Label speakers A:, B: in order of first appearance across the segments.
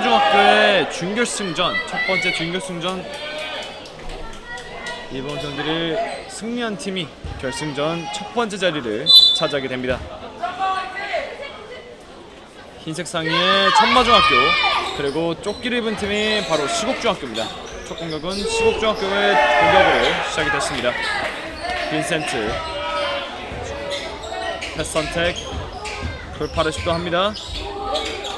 A: 천마중학교의 준결승전 첫 번째 준결승전 이번 경기를 승리한 팀이 결승전 첫 번째 자리를 차지하게 됩니다. 흰색 상의의 천마중학교 그리고 조끼를 입은 팀이 바로 시곡중학교입니다. 첫 공격은 시곡중학교의 공격으로 시작이 됐습니다. 빈센트 패스 선택 돌파를 시도합니다.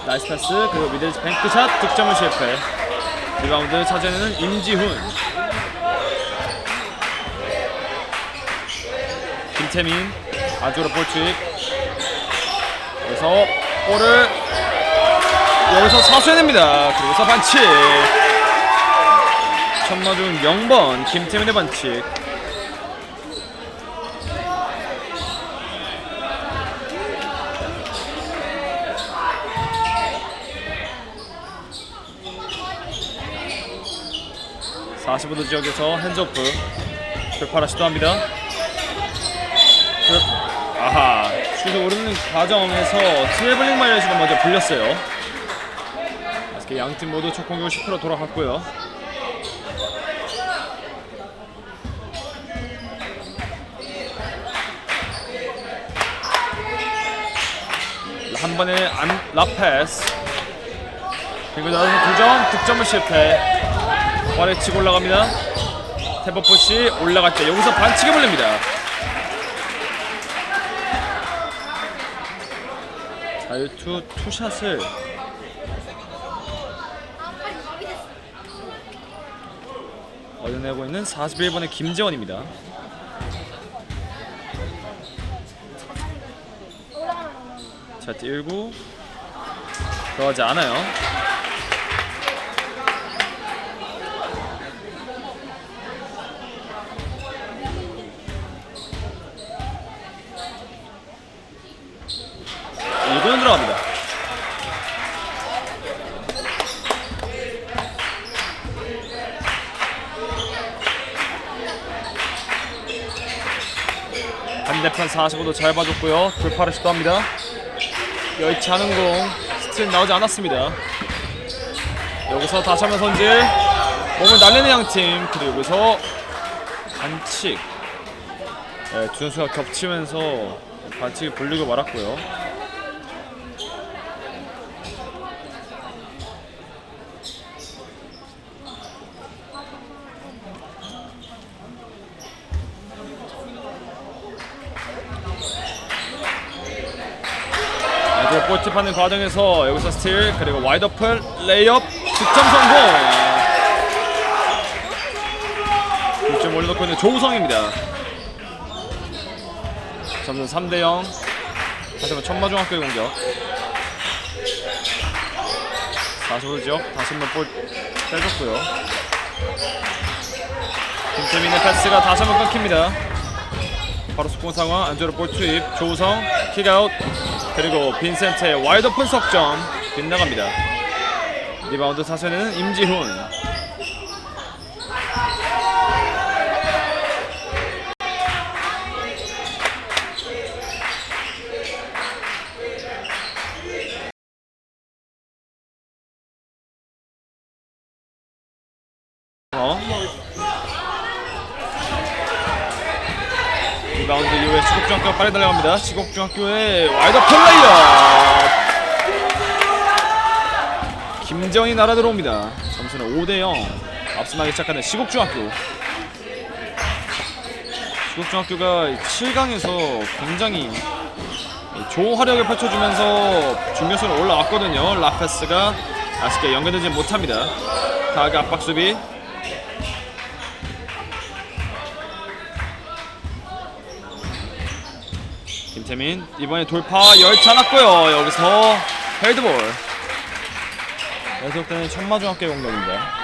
A: 나이스 패스. 그리고 미들 뱅크샷 득점을 실패. 리바운드 차지하는 임지훈. 김태민 아주로 볼 투입 여기서 볼을 여기서 사수해냅니다. 그리고서 반칙. 천마중 0번 김태민의 반칙 45도 지역에서 핸즈오프 돌파라 시도합니다. 그- 아하 슛이 오르는 과정에서 트래블링 마이너스가 먼저 불렸어요. 아쉽게 양팀 모두 첫 공격을 10% 돌아갔고요. 한 번에 안 라페스. 그리고 나서 두점 득점을 실패 발에 치고 올라갑니다. 테버포시 올라갔죠. 여기서 반칙에 불립니다. 자유투 투샷을 얻어내고 있는 41번의 김재원입니다. 자 띄고 들어가지 않아요 이거는 들어갑니다. 반대편 45도 잘 봐줬고요. 돌파를 시도합니다. 여의치 않은 공 스틸 나오지 않았습니다. 여기서 다시 한번 선질 몸을 날리는 양팀 그리고 여기서 반칙 네, 두 선수가 겹치면서 반칙이 불리고 말았고요. 아주 볼팁하는 과정에서 여기서 스틸 그리고 와이드오픈 레이업 득점 성공. 득점 올려놓고 있는 조우성입니다. 점수 3대 0. 다시 한번 천마중학교의 공격. 45도 지역 다시 한번 볼 빼줬고요. 김태민의 패스가 다시 한번 끊깁니다. 바로 속공 상황 안쪽으로 볼 투입 조우성 킥아웃 그리고 빈센트의 와이드 오픈 석점 빗나갑니다. 리바운드 사세는 임지훈 어? 리바운드 이후에 빨리 달려갑니다. 시곡중학교의 와이드 플레이어 김정이 날아 들어옵니다. 점수는 5대 0. 앞서나기 시작하는 시곡중학교. 시곡중학교가 7강에서 굉장히 활약을 펼쳐주면서 중결선에 올라왔거든요. 라페스가 아쉽게 연결되지 못합니다. 다가 압박 수비. 김태민 이번에 돌파 열지 않았고요. 여기서 헤드볼. 계속되는 천마중학교의 공격입니다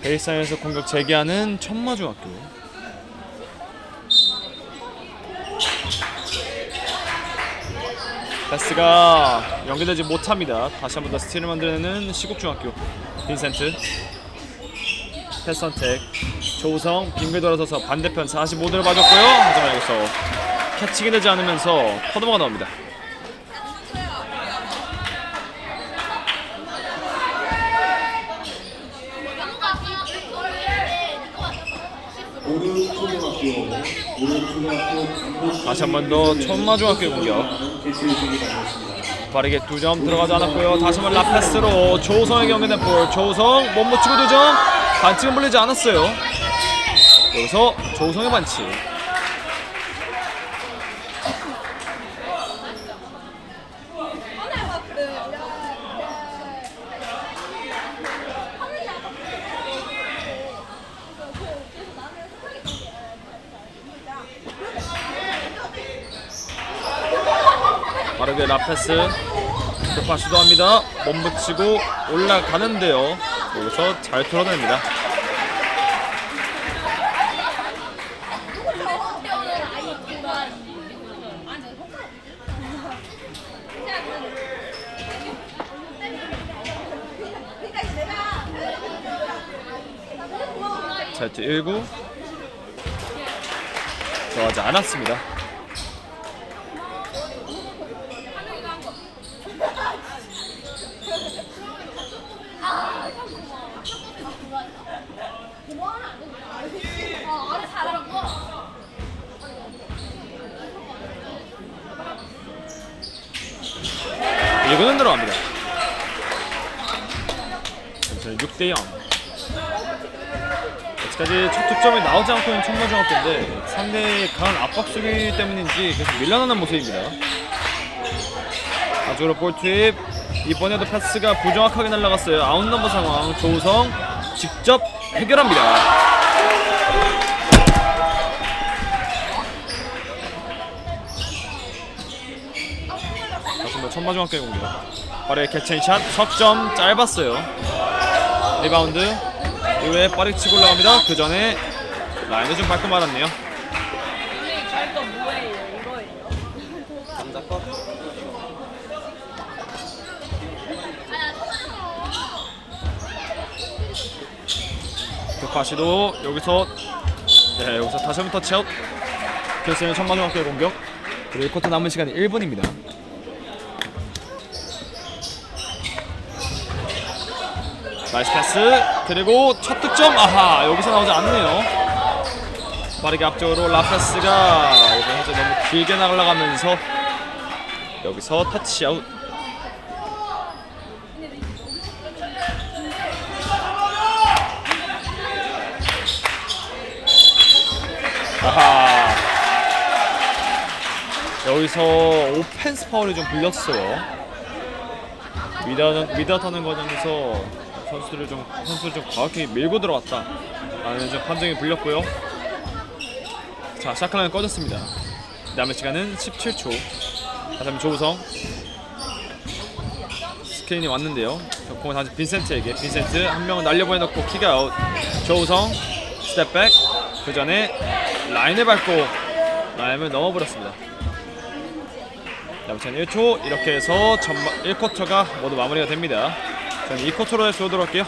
A: 베이스라인에서 공격 재개하는 천마중학교. 패스가 연결되지 못합니다. 다시 한 번 더 스틸을 만들어내는 시국중학교. 빈센트 패스 선택. 조우성 빙글 돌아서서 반대편 45도를 맞았고요. 하지만 여기서 캐치가 되지 않으면서 퍼드머가 나옵니다. 다시 한 번 더 천마중학교 공격. 빠르게 두 점 들어가지 않았고요. 다시 한번 라패스로 조우성에게 연결된 볼. 조우성 못 묻히고 두점. 반칙은 불리지 않았어요 여기서 조우성의 반칙 빠르게 라페스 돌파 시도합니다. 못 붙이고 올라가는데요. 여기서 잘 털어냅니다. 세트 1구 들어가지 않았습니다. 일구는 들어갑니다. 전체 6대 0. 아직까지 첫 득점이 나오지 않고 있는 청마중학교인데 상대의 강한 압박 수비 때문인지 계속 밀려나는 모습입니다. 아주로 볼 투입 이번에도 패스가 부정확하게 날아갔어요. 아웃 넘버 상황 조우성 직접 해결합니다. 다시 한번 천마중학교의 공격 빠르게 캐치앤샷 석점 짧았어요. 리바운드. 이후에 빠르게 치고 올라갑니다. 그 전에 라인을 좀 밟고 말았네요.
B: 이거 뭐예요? 이거예요?
A: 격파 시도 여기서 네 여기서 다시 한번 터치아웃. 결승의 천마중학교의 공격. 그리고 1쿼터 남은 시간이 1분입니다 나이스 패스. 그리고 첫 득점. 아하 여기서 나오지 않네요. 빠르게 앞쪽으로 라페스가 현재 너무 길게 날아가면서 여기서 터치아웃. 아하. 여기서 오펜스 파울이 좀 불렸어요. 미다 미다 타는 과정에서 선수들을 좀 선수를 좀 과하게 밀고 들어갔다. 라는 좀 판정이 불렸고요. 자 샤클라는 꺼졌습니다. 남은 시간은 17초. 다시 한번 조우성. 스크린이 왔는데요. 자, 공을 다시 빈센트에게. 빈센트 한 명은 날려보내놓고 킥아웃. 조우성 스텝백. 그 전에 라인을 밟고 라인을 넘어버렸습니다. 남은 1초. 이렇게 해서 전마, 1쿼터가 모두 마무리가 됩니다 저는 2쿼터로 해서 오도록 할게요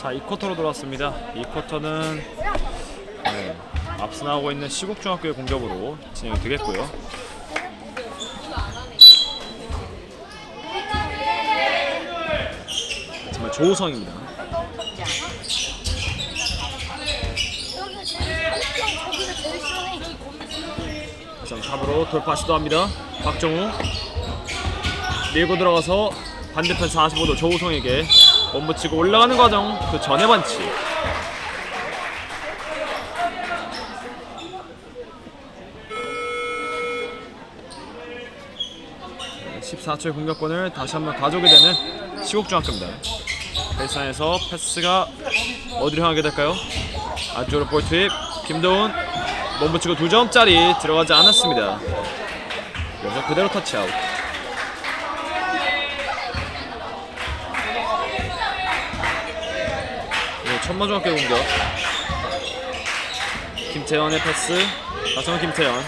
A: 자, 2쿼터로 돌아왔습니다. 2쿼터는 네, 앞서 나오고 있는 시국중학교의 공격으로 진행이 되겠고요. 정말 조우성입니다. 자, 탑으로 돌파 시도합니다. 박정우 밀고 들어가서 반대편 45도 조우성에게 몸붙이고 올라가는 과정 그 전에 반치. 14초의 공격권을 다시 한번 가져오게 되는 시국중학교입니다. 벨산에서 패스가 어디로 향하게 될까요? 안쪽으로 볼 투입 김도훈 몸붙이고 두 점짜리 들어가지 않았습니다. 여기서 그대로 터치아웃. 천마중학교 공격. 김태현의 패스. 다성은 김태현.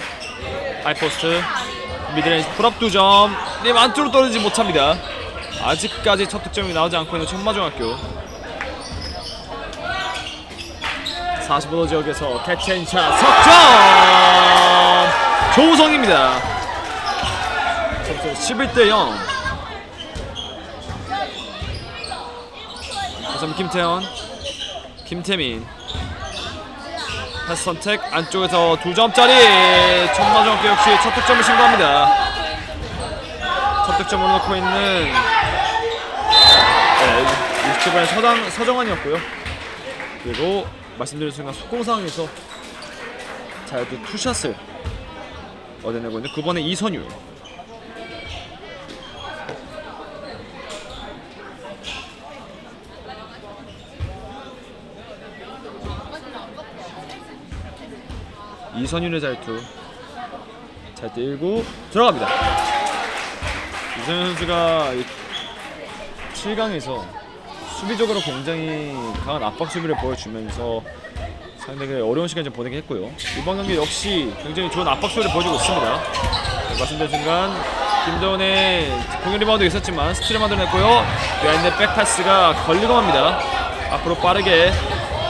A: 하이포스트. 미드레인지 풀업 두 점. 네, 안쪽으로 떨어지지 못합니다. 아직까지 첫 득점이 나오지 않고 있는 천마중학교. 45도 지역에서 캐치앤샷 석점! 조우성입니다. 점수 11대 0. 다시 김태현, 김태민. 패스 선택 안쪽에서 두 점짜리 천마중학교 역시 첫 득점을 신고합니다. 첫 득점을 넣고 있는 네, 20초반의 서장, 서정환이었고요. 그리고 말씀드린 순간 속공 상황에서 자유투 투샷을 얻어내고 있는 9번의 이선유 이선유의 자유투 자유투 1구 들어갑니다 이선유 선수가 7강에서 수비적으로 굉장히 강한 압박 수비를 보여주면서 상당히 어려운 시간 좀 보내긴 했고요. 이번 경기 역시 굉장히 좋은 압박 수비를 보여주고 있습니다. 네, 말씀드린 순간 김도훈의 공격 리바운드 있었지만 스틸을 만들어냈고요. 비하인드 백패스가 걸리고 맙니다. 앞으로 빠르게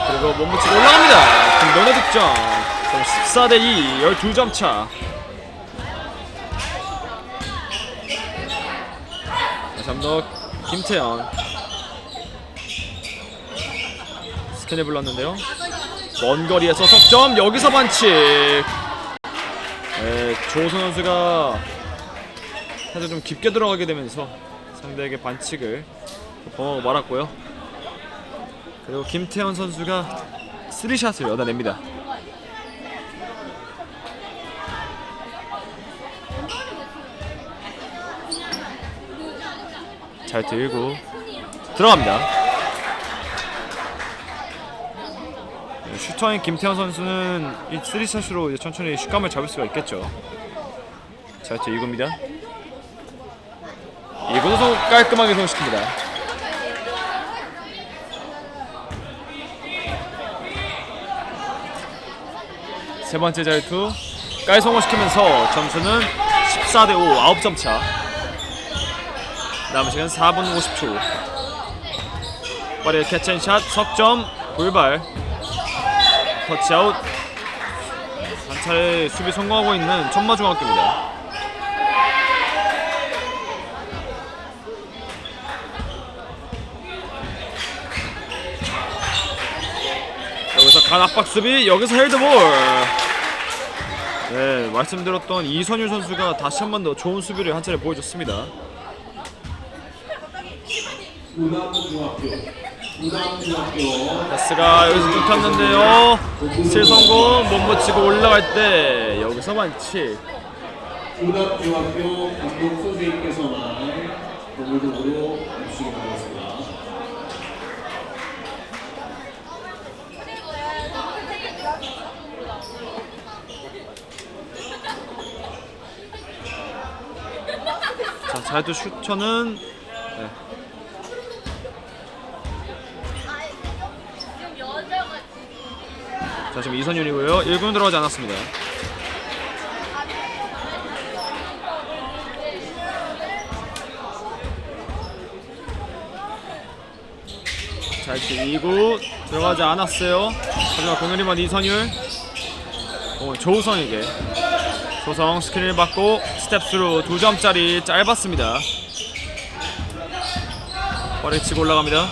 A: 그리고 몸붙이고 올라갑니다. 김도훈의 득점. 14대 2, 12점 차. 다시 한번 김태현 스캔을 불렀는데요. 먼 거리에서 석점 여기서 반칙. 네, 조선 선수가 살짝 좀 깊게 들어가게 되면서 상대에게 반칙을 범하고 말았고요. 그리고 김태현 선수가 스리샷을 얻어냅니다. 잘 들고 들어갑니다. 네, 슈터인 김태현 선수는 이 3샷으로 이제 천천히 슛감을 잡을 수가 있겠죠. 자, 제 이겁니다. 이것도 깔끔하게 성공시킵니다. 세 번째 자유투 깔 성공시키면서 점수는 14대 5, 9점 차. 남은 시간 4분 50초. 빠르게 캐치앤샷 석점 돌발 터치아웃 한 차례 수비 성공하고 있는 천마중학교입니다. 여기서 간 압박 수비 여기서 헬드볼 네 말씀드렸던 이선유 선수가 다시 한 번 더 좋은 수비를 한 차례 보여줬습니다.
C: 우남중학교 우남중학교
A: 패스가 여기서 뚫혔는데요. 실 성공 못 붙이고 올라갈 때 여기서 반칙.
C: 우남중학교 감독 선생님께서만 건물적으로 해주시기 바라겠습니다.
A: 자, 자유투 슈터는
B: 자
A: 지금 이선윤이고요. 1군 들어가지 않았습니다. 자유투 2구 들어가지 않았어요. 하지만 공연 리번 이선율 어, 조우성에게 조성 스크린을 받고 스텝스로 두 점짜리 짧았습니다. 빠르게 치고 올라갑니다.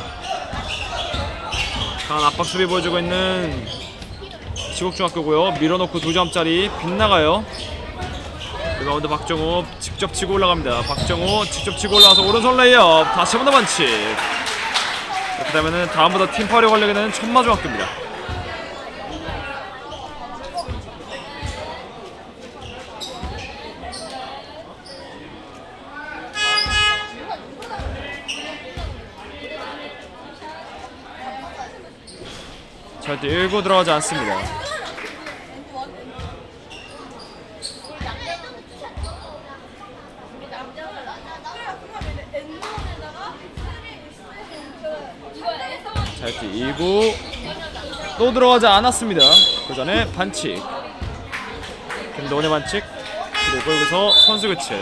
A: 강한 압박 수비 보여주고 있는 지국중학교고요. 밀어놓고 두 점짜리 빗나가요. 리바운드 박정우 직접 치고 올라갑니다. 박정우 직접 치고 올라와서 오른손 레이업 다시 한번 더 반칙. 이렇게 되면은 다음부터 팀 파울에 걸리게 되는 천마중학교입니다. 절대 일고 들어가지 않습니다. 잘 뛰고 또 들어가지 않았습니다. 그 전에 반칙. 김도원의 반칙. 그리고 여기서 선수 교체.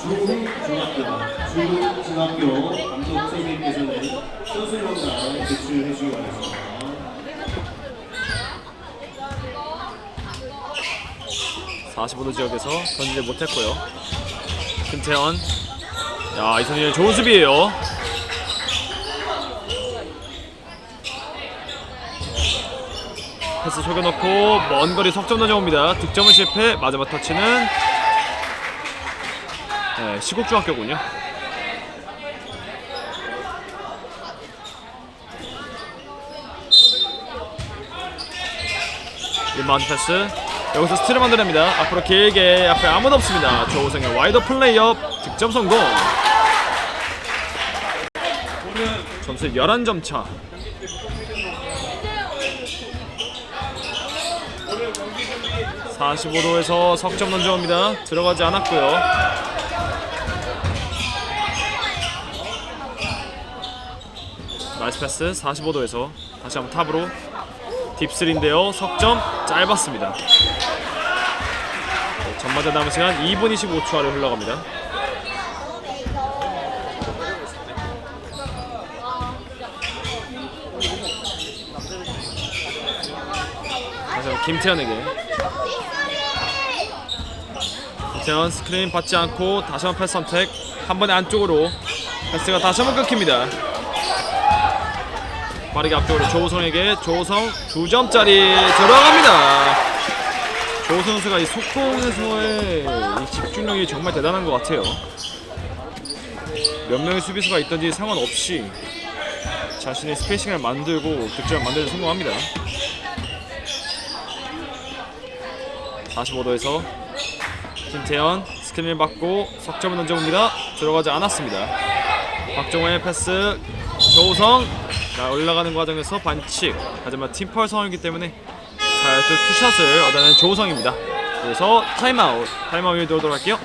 C: 중중학교 중중학교 감독 선생님께서는 선수 명단 제출해 주시기 바랍니다.
A: 45도 지역에서 던지지 못했고요. 김태현. 야, 이선희 좋은 수비예요. 패스 속여놓고 먼 거리 석점 던져옵니다. 득점은 실패. 마지막 터치는 네, 시국중학교군요. 인바운드 패스 여기서 스틸을 만들어냅니다 앞으로 길게 앞에 아무도 없습니다 조우성의 와이드 플레이업 득점 성공 점수 11점 차 (45도에서) 석점 던져옵니다 들어가지 않았고요 나이스 패스 45도에서 다시 한번 탑으로 딥슬인데요. 석점 짧았습니다. 네, 전반전 남은 시간 2분 25초 아래 흘러갑니다. 김태현에게 김태현 스크린 받지 않고 다시 한번 패스 선택 한 번에 안쪽으로 패스가 다시 한번 끊깁니다. 빠르게 앞쪽으로 조우성에게 조우성 두 점짜리 들어갑니다. 조우성 선수가 이 속공에서의 이 집중력이 정말 대단한 것 같아요. 몇 명의 수비수가 있든지 상관없이 자신의 스페이싱을 만들고 득점을 만들는 성공합니다. 45도에서 김태현 스크린을 받고 석점을 던져봅니다. 들어가지 않았습니다. 박정호의 패스 조우성 자, 올라가는 과정에서 반칙 하지만 팀펄 상황이기 때문에 자또 투샷을 얻어낸 조우성입니다 그래서 타임아웃 타임아웃 들어오도록 할게요